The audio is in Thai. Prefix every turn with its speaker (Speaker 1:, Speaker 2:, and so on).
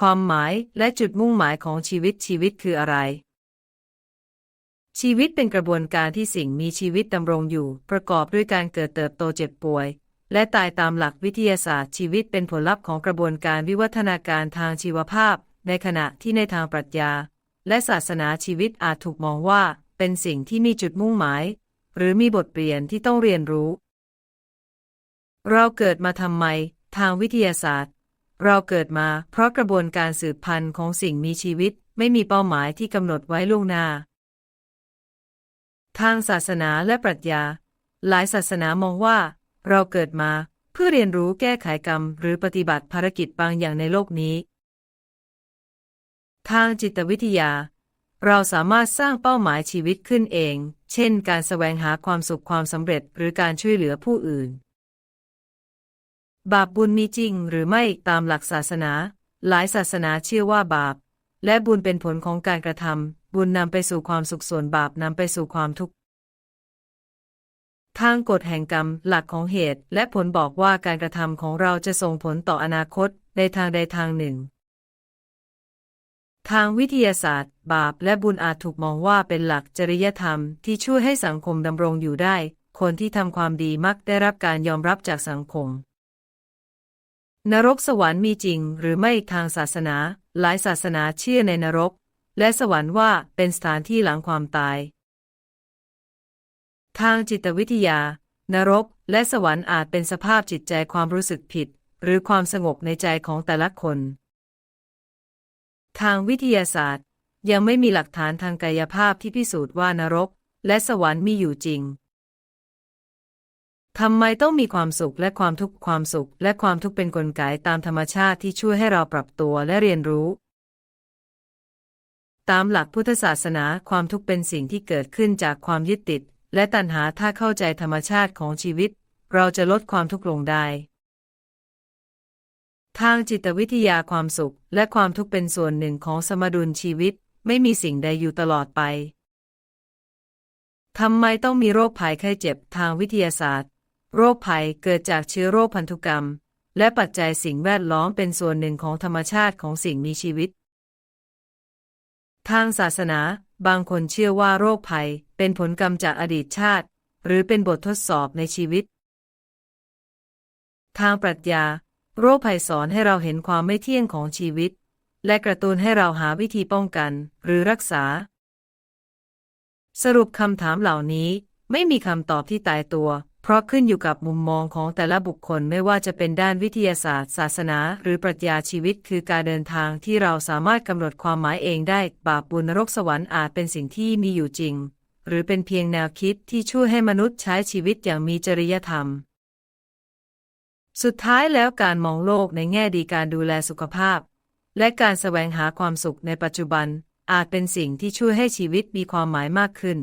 Speaker 1: ความหมายและจุดมุ่งหมายของชีวิตชีวิตคืออะไร ชีวิตเป็นกระบวนการที่สิ่งมีชีวิตดำรงอยู่ ประกอบด้วยการเกิดเติบโตเจ็บป่วย และตายตามหลักวิทยาศาสตร์ชีวิตเป็นผลลัพธ์ของกระบวนการวิวัฒนาการทางชีวภาพ ในขณะที่ในทางปรัชญา และศาสนาชีวิตอาจถูกมองว่าเป็นสิ่งที่มีจุดมุ่งหมาย หรือมีบทเรียนที่ต้องเรียนรู้ เราเกิดมาทำไม ทางวิทยาศาสตร์ เราเกิดมาเพราะกระบวนการสืบพันธุ์ของสิ่งมีชีวิตไม่มีเป้าหมายที่กำหนดไว้ล่วงหน้า ทางศาสนาและปรัชญา หลายศาสนามองว่า เราเกิดมาเพื่อเรียนรู้แก้ไขกรรม หรือปฏิบัติภารกิจบางอย่างในโลกนี้ ทางจิตวิทยา เราสามารถสร้างเป้าหมายชีวิตขึ้นเอง เช่น การแสวงหาความสุขความสำเร็จหรือการช่วยเหลือผู้อื่น บาปบุญมีจริงหรือไม่ตามหลักศาสนา หลายศาสนาเชื่อว่าบาป และบุญเป็นผลของการกระทำบุญนำไปสู่ความสุขส่วนบาปนำไปสู่ความทุกข์ทางกฎแห่งกรรมหลักของเหตุ และผลบอกว่าการกระทำของเราจะส่งผลต่ออนาคตในทางใดทางหนึ่ง ทางวิทยาศาสตร์ บาปและบุญอาจถูกมองว่าเป็นหลักจริยธรรมที่ช่วยให้สังคมดำรงอยู่ได้ คนที่ทำความดีมักได้รับการยอมรับจากสังคม นรกสวรรค์มีจริงหรือไม่ทางศาสนา หลายศาสนาเชื่อในนรก และสวรรค์ว่าเป็นสถานที่หลังความตาย ทางจิตวิทยา นรกและสวรรค์อาจเป็นสภาพจิตใจความรู้สึกผิด หรือความสงบในใจของแต่ละคน ทางวิทยาศาสตร์ ยังไม่มีหลักฐานทางกายภาพที่พิสูจน์ว่านรก และสวรรค์มีอยู่จริง ทำไมต้องมีความสุขและความทุกข์ความสุข และความทุกข์เป็นนกลไกตามธรรมชาติที่ช่วยให้เราปรับตัวและเรียนรู้ ตามหลักพุทธศาสนาความทุกข์เป็นสิ่งที่เกิดขึ้นจากความยึดติด และตัณหาถ้าเข้าใจธรรมชาติของชีวิต เราจะลดความทุกข์ลงได้ ทางจิตวิทยาความสุข และความทุกข์เป็นส่วนหนึ่งของสมดุลชีวิต ไม่มีสิ่งใดอยู่ตลอดไปทำไมต้องมีโรคภัยไข้เจ็บทางวิทยาศาสตร์ โรคภัยเกิดจากเชื้อโรคพันธุกรรม และปัจจัยสิ่งแวดล้อมเป็นส่วนหนึ่งของธรรมชาติของสิ่งมีชีวิต ทางศาสนา บางคนเชื่อว่าโรคภัยเป็นผลกรรมจากอดีตชาติ หรือเป็นบททดสอบในชีวิต ทางปรัชญา โรคภัยสอนให้เราเห็นความไม่เที่ยงของชีวิต และกระตุ้นให้เราหาวิธีป้องกันหรือรักษา สรุปคำถามเหล่านี้ไม่มีคำตอบที่ตายตัว เพราะขึ้นอยู่กับมุมมองของแต่ละบุคคลไม่ว่าจะเป็นด้านวิทยาศาสตร์ ศาสนา หรือปรัชญาชีวิต คือการเดินทางที่เราสามารถกำหนดความหมายเองได้ บาปบุญนรกสวรรค์อาจเป็นสิ่งที่มีอยู่จริง หรือเป็นเพียงแนวคิดที่ช่วยให้มนุษย์ใช้ชีวิตอย่างมีจริยธรรมสุดท้ายแล้วการมองโลกในแง่ดีการดูแลสุขภาพ และการแสวงหาความสุขในปัจจุบัน อาจเป็นสิ่งที่ช่วยให้ชีวิตมีความหมายมากขึ้น